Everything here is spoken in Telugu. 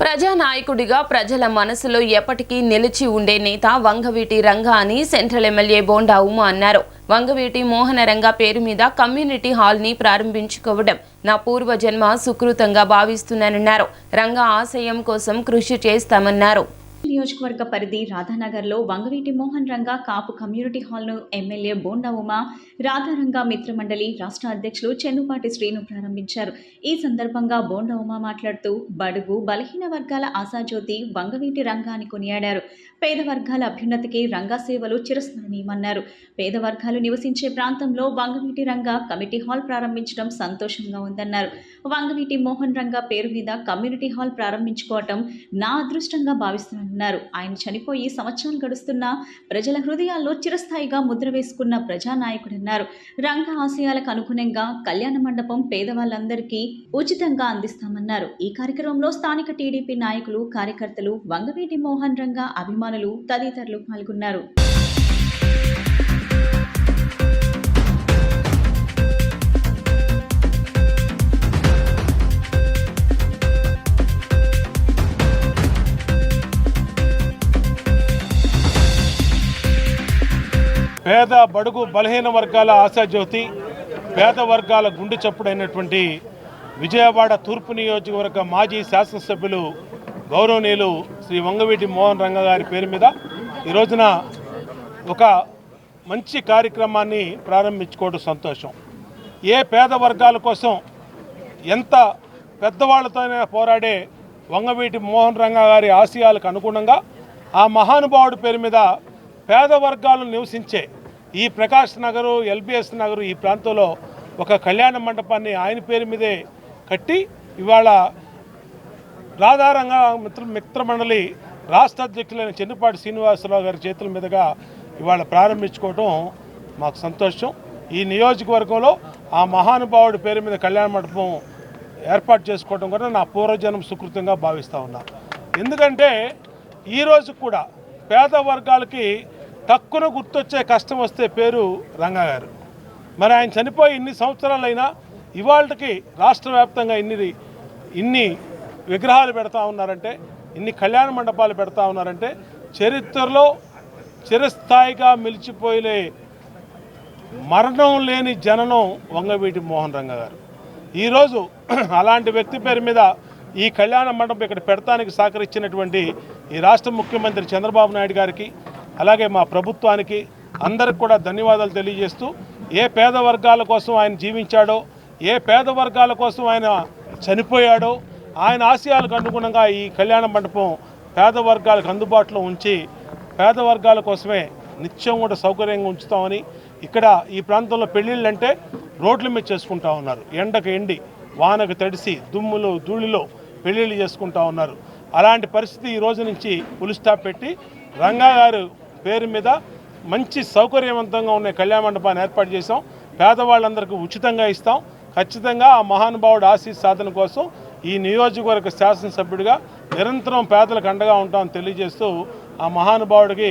ప్రజానాయకుడిగా ప్రజల మనసులో ఎప్పటికీ నిలిచి ఉండే నేత వంగవీటి రంగా అని సెంట్రల్ ఎమ్మెల్యే బోండా ఉమ అన్నారు. వంగవీటి మోహనరంగ పేరు మీద కమ్యూనిటీ హాల్ని ప్రారంభించుకోవడం నా పూర్వజన్మ సుకృతంగా భావిస్తున్నానన్నారు. రంగా ఆశయం కోసం కృషి చేస్తామన్నారు. నియోజకవర్గ పరిధి రాధానగర్లో వంగవీటి మోహన్ రంగా కాపు కమ్యూనిటీ హాల్ను ఎమ్మెల్యే బోండా ఉమా రాధారంగా మిత్రమండలి రాష్ట్ర అధ్యక్షులు చెన్నుపాటి శ్రీను ప్రారంభించారు. ఈ సందర్భంగా బోండా ఉమా మాట్లాడుతూ బడుగు బలహీన వర్గాల ఆశాజ్యోతి వంగవీటి రంగాన్ని కొనియాడారు. పేద వర్గాల అభ్యున్నతికి రంగా సేవలు చిరస్మరణీయమన్నారు. పేద వర్గాలు నివసించే ప్రాంతంలో వంగవీటి రంగా కమిటీ హాల్ ప్రారంభించడం సంతోషంగా ఉందన్నారు. వంగవీటి మోహన్ రంగా పేరు మీద కమ్యూనిటీ హాల్ ప్రారంభించుకోవటం నా అదృష్టంగా భావిస్తున్నారు ఆయన చనిపోయి సంవత్సరం గడుస్తున్నా ప్రజల హృదయాల్లో చిరస్థాయిగా ముద్ర వేసుకున్న ప్రజానాయకుడన్నారు. రంగ ఆశయాలకు అనుగుణంగా కళ్యాణ మండపం పేదవాళ్ళందరికీ ఉచితంగా అందిస్తామన్నారు. ఈ కార్యక్రమంలో స్థానిక టీడీపీ నాయకులు కార్యకర్తలు వంగవీటి మోహన్ రంగా అభిమానులు తదితరులు పాల్గొన్నారు. పేద బడుగు బలహీన వర్గాల ఆశాజ్యోతి పేద వర్గాల గుండె చప్పుడైనటువంటి విజయవాడ తూర్పు నియోజకవర్గ మాజీ శాసనసభ్యులు గౌరవనీయులు శ్రీ వంగవీటి మోహన్ రంగ గారి పేరు మీద ఈ రోజున ఒక మంచి కార్యక్రమాన్ని ప్రారంభించుకోవడం సంతోషం. ఏ పేద వర్గాల కోసం ఎంత పెద్దవాళ్ళతోనే పోరాడే వంగవీటి మోహన్ రంగ గారి ఆశయాలకు అనుగుణంగా ఆ మహానుభావుడి పేరు మీద పేద వర్గాలు నివసించే ఈ ప్రకాష్ నగరు ఎల్బిఎస్ నగరు ఈ ప్రాంతంలో ఒక కళ్యాణ మండపాన్ని ఆయన పేరు మీదే కట్టి ఇవాళ రాధారంగా మిత్ర మిత్రమండలి రాష్ట్ర అధ్యక్షులైన చెన్నుపాటి శ్రీనివాసరావు గారి చేతుల మీదుగా ఇవాళ ప్రారంభించుకోవడం మాకు సంతోషం. ఈ నియోజకవర్గంలో ఆ మహానుభావుడి పేరు మీద కళ్యాణ మండపం ఏర్పాటు చేసుకోవడం కూడా నా పూర్వజనం సుకృతంగా భావిస్తూ ఉన్నా. ఎందుకంటే ఈరోజు కూడా పేద వర్గాలకి తక్కువ గుర్తొచ్చే కష్టం వస్తే పేరు రంగా గారు. మరి ఆయన చనిపోయి ఇన్ని సంవత్సరాలైనా ఇవాళకి రాష్ట్ర వ్యాప్తంగా ఇన్ని ఇన్ని విగ్రహాలు పెడతా ఉన్నారంటే ఇన్ని కళ్యాణ మండపాలు పెడతా ఉన్నారంటే చరిత్రలో చిరస్థాయిగా మిలిచిపోయే మరణం లేని జననం వంగవీటి మోహన్ రంగ గారు. ఈరోజు అలాంటి వ్యక్తి పేరు మీద ఈ కళ్యాణ మండపం ఇక్కడ పెడతానికి సహకరించినటువంటి ఈ రాష్ట్ర ముఖ్యమంత్రి చంద్రబాబు నాయుడు గారికి అలాగే మా ప్రభుత్వానికి అందరికి కూడా ధన్యవాదాలు తెలియజేస్తూ ఏ పేద వర్గాల కోసం ఆయన జీవించాడో ఏ పేద వర్గాల కోసం ఆయన చనిపోయాడో ఆయన ఆశయాలకు అనుగుణంగా ఈ కళ్యాణ మండపం పేద వర్గాలకు అందుబాటులో ఉంచి పేద వర్గాల కోసమే నిత్యం కూడా సౌకర్యంగా ఉంచుతామని ఇక్కడ ఈ ప్రాంతంలో పెళ్ళిళ్ళు అంటే రోడ్ల మీద చేసుకుంటా ఉన్నారు. ఎండకు ఎండి వానకు తడిసి దుమ్ములు ధూళిలో పెళ్ళిళ్ళు చేసుకుంటా ఉన్నారు. అలాంటి పరిస్థితి ఈ రోజు నుంచి పులి స్టాప్ పెట్టి రంగా గారు పేరు మీద మంచి సౌకర్యవంతంగా ఉన్న కళ్యాణ మండపాన్ని ఏర్పాటు చేసాం పేదవాళ్ళందరికీ ఉచితంగా ఇస్తాం. ఖచ్చితంగా ఆ మహానుభావుడు ఆశీస్ సాధన కోసం ఈ నియోజకవర్గ శాసనసభ్యుడిగా నిరంతరం పేదలకు అండగా ఉంటామని తెలియజేస్తూ ఆ మహానుభావుడికి